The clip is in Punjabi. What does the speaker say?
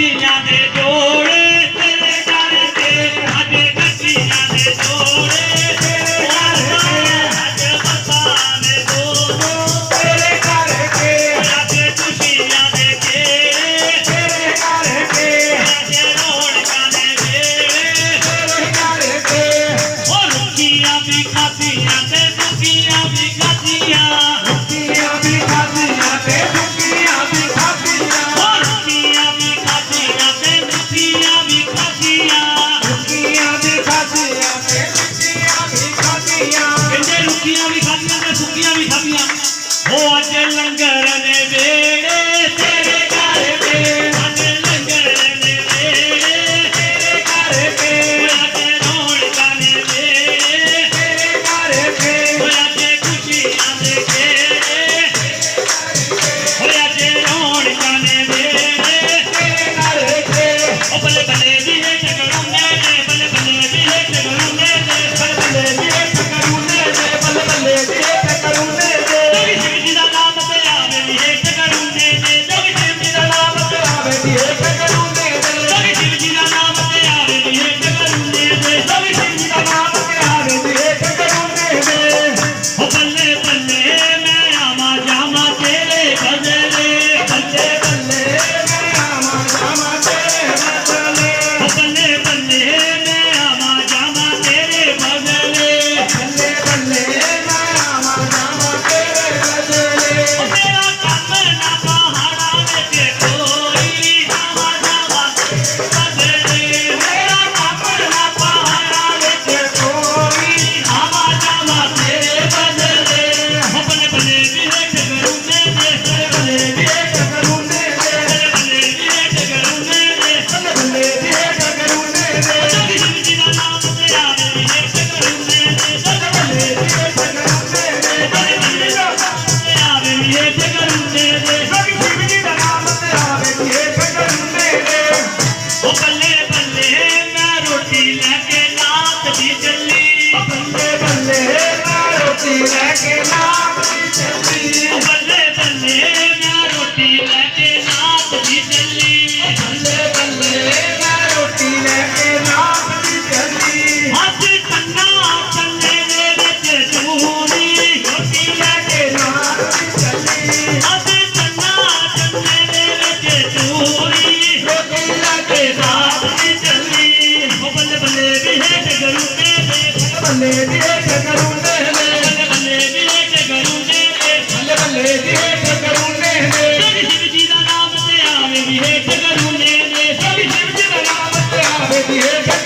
दुनिया दे जो ਖਾਧੀਆਂ। ਕਹਿੰਦੇ ਲੁਕੀਆਂ ਵੀ Yeah.